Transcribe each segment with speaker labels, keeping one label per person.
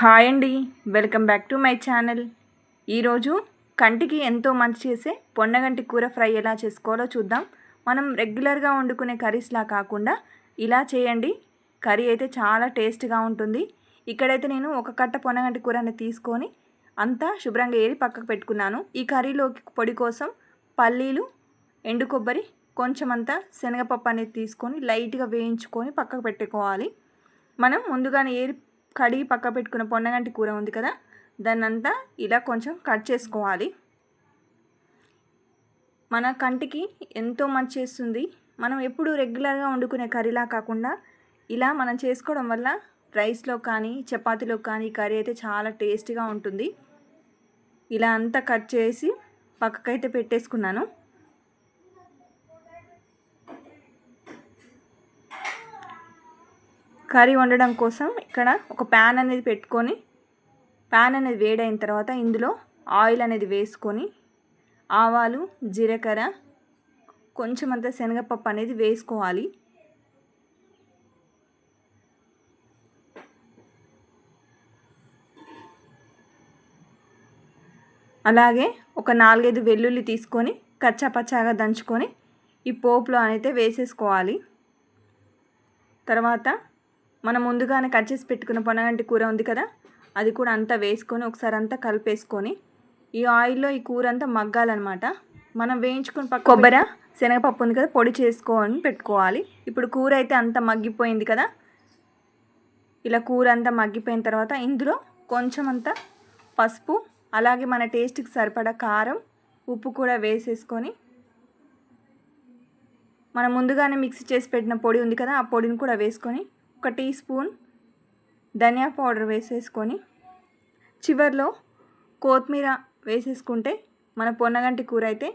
Speaker 1: Hi అండి. Welcome back to my channel. ఈరోజు కంటికి ఎంతో మంచి చేసే పొన్నగంటి కూర ఫ్రై ఎలా చేసుకోవాలో చూద్దాం. మనం రెగ్యులర్గా వండుకునే కర్రీస్లా కాకుండా ఇలా చేయండి. కర్రీ అయితే చాలా టేస్ట్గా ఉంటుంది. ఇక్కడైతే నేను ఒక కట్ట పొన్నగంటి కూరని తీసుకొని అంతా శుభ్రంగా ఏరి పక్కకు పెట్టుకున్నాను. ఈ కర్రీలోకి పొడి కోసం పల్లీలు ఎండు కొబ్బరి కొంచెం అంతా శనగపప్పు అనేది తీసుకొని లైట్గా వేయించుకొని పక్కకు పెట్టుకోవాలి. మనం ముందుగానే ఏరి కడిగి పక్క పెట్టుకున్న పొన్నగంటి కూర ఉంది కదా దాన్ని అంతా ఇలా కొంచెం కట్ చేసుకోవాలి. మన కంటికి ఎంతో మంచి చేస్తుంది. మనం ఎప్పుడు రెగ్యులర్గా వండుకునే కర్రీలా కాకుండా ఇలా మనం చేసుకోవడం వల్ల రైస్లో కానీ చపాతీలో కానీ కర్రీ అయితే చాలా టేస్టీగా ఉంటుంది. ఇలా అంతా కట్ చేసి పక్కకైతే పెట్టేసుకున్నాను. కర్రీ వండడం కోసం ఇక్కడ ఒక ప్యాన్ అనేది పెట్టుకొని ప్యాన్ అనేది వేడైన తర్వాత ఇందులో ఆయిల్ అనేది వేసుకొని ఆవాలు జీలకర్ర కొంచెం అంత శనగపప్పు అనేది వేసుకోవాలి. అలాగే ఒక నాలుగైదు వెల్లుల్లి తీసుకొని కచ్చాపచ్చాగా దంచుకొని ఈ పోపులో అయితే వేసేసుకోవాలి. తర్వాత మనం ముందుగానే కట్ చేసి పెట్టుకున్న పొనగంటి కూర ఉంది కదా అది కూడా అంతా వేసుకొని ఒకసారి అంతా కలిపేసుకొని ఈ ఆయిల్లో ఈ కూర అంతా మగ్గాలన్నమాట. మనం వేయించుకుని పక్క కొబ్బరి? శనగపప్పు ఉంది కదా పొడి చేసుకొని పెట్టుకోవాలి. ఇప్పుడు కూర అయితే అంతా మగ్గిపోయింది కదా ఇలా కూర అంతా మగ్గిపోయిన తర్వాత ఇందులో కొంచెం అంతా పసుపు అలాగే మన టేస్ట్కి సరిపడా కారం ఉప్పు కూడా వేసేసుకొని మనం ముందుగానే మిక్సీ చేసి పెట్టిన పొడి ఉంది కదా ఆ పొడిని కూడా వేసుకొని ఒక టీ స్పూన్ ధనియా పౌడర్ వేసేసుకొని చివర్లో కొత్తిమీర వేసేసుకుంటే మన పొన్నగంటి కూర అయితే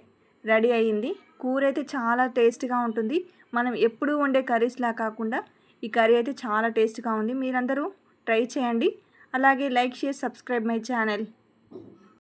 Speaker 1: రెడీ అయ్యింది. కూర అయితే చాలా టేస్ట్గా ఉంటుంది. మనం ఎప్పుడూ వండే కర్రీస్లా కాకుండా ఈ కర్రీ అయితే చాలా టేస్ట్గా ఉంది. మీరందరూ ట్రై చేయండి. అలాగే like share subscribe my channel.